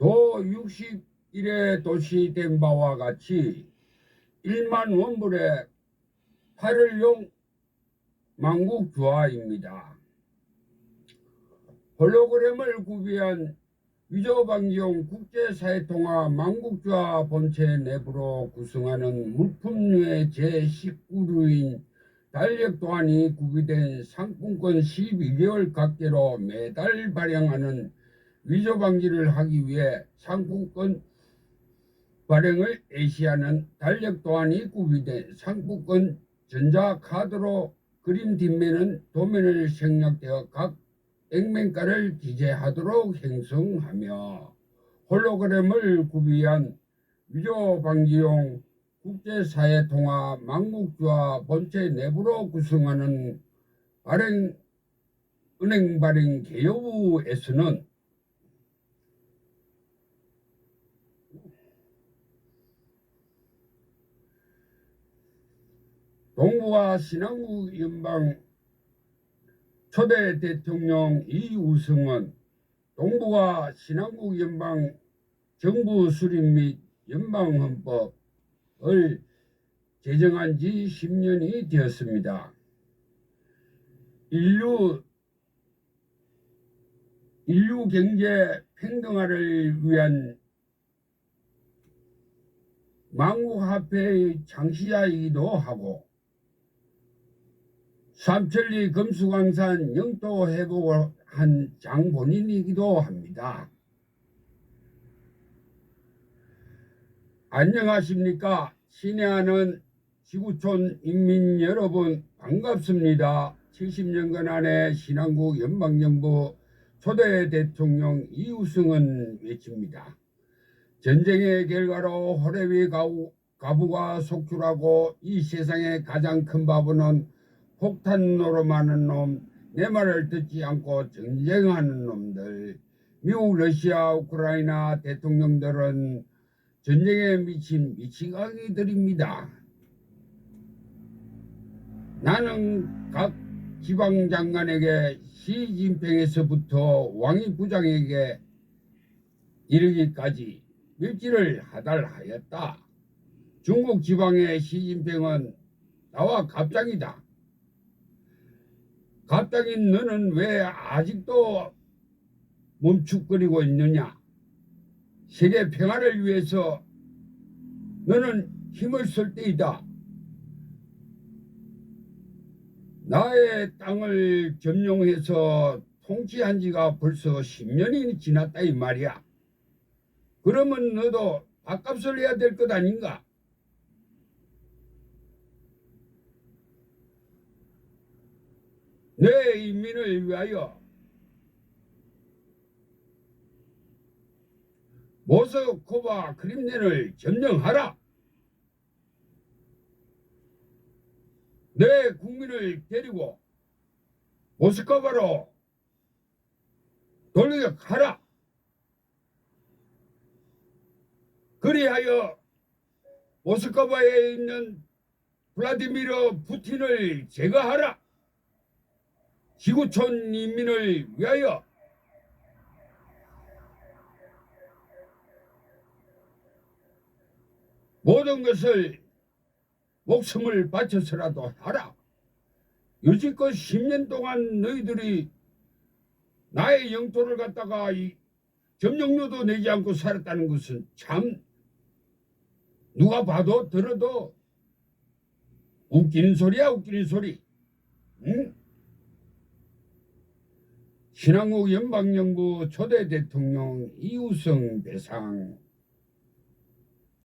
도 60일의 도시 된 바와 같이 1만 원불의 8일용 망국주화입니다. 홀로그램을 구비한 위조방지용 국제사회통화 망국주화 본체 내부로 구성하는 물품류의 제19루인 달력 또한이 구비된 상품권 12개월 각계로 매달 발행하는 위조 방지를 하기 위해 상품권 발행을 애시하는 달력 또한이 구비된 상품권 전자카드로 그림 뒷면은 도면을 생략되어 각 액면가를 기재하도록 행성하며 홀로그램을 구비한 위조 방지용 국제사회 통화 망국주와 본체 내부로 구성하는 발행 은행 발행 개요부에서는 동부와 신한국 연방 초대 대통령 이우승은 동부와 신한국 연방 정부 수립 및 연방헌법을 제정한 지 10년이 되었습니다. 인류 인류 경제 평등화를 위한 망국화폐의 창시자이기도 하고 삼천리 금수강산 영토 회복을 한 장본인이기도 합니다. 안녕하십니까. 신해하는 지구촌 인민 여러분 반갑습니다. 70년간 안에 신한국 연방정부 초대 대통령 이우승은 외칩니다. 전쟁의 결과로 가부, 가부가 속출하고 이 세상의 가장 큰 바보는 폭탄 노름하는 놈, 내 말을 듣지 않고 전쟁하는 놈들, 미국, 러시아, 우크라이나 대통령들은 전쟁에 미친 미치광이들입니다. 나는 각 지방장관에게 시진핑에서부터 왕이 부장에게 이르기까지 밀지를 하달하였다. 중국 지방의 시진핑은 나와 갑장이다. 갑장인 너는 왜 아직도 멈축거리고 있느냐? 세계 평화를 위해서 너는 힘을 쓸 때이다. 나의 땅을 점령해서 통치한 지가 벌써 10년이 지났다 이 말이야. 그러면 너도 밥값을 해야 될 것 아닌가? 내 인민을 위하여 모스코바 크림린을 점령하라. 내 국민을 데리고 모스크바로 돌려가라. 그리하여 모스크바에 있는 블라디미르 푸틴을 제거하라. 지구촌 인민을 위하여 모든 것을 목숨을 바쳐서라도 하라. 여지껏 10년 동안 너희들이 나의 영토를 갖다가 이 점령료도 내지 않고 살았다는 것은 참 누가 봐도 들어도 웃기는 소리야 웃기는 소리. 응? 신한국 연방정부 초대 대통령 이우성 대상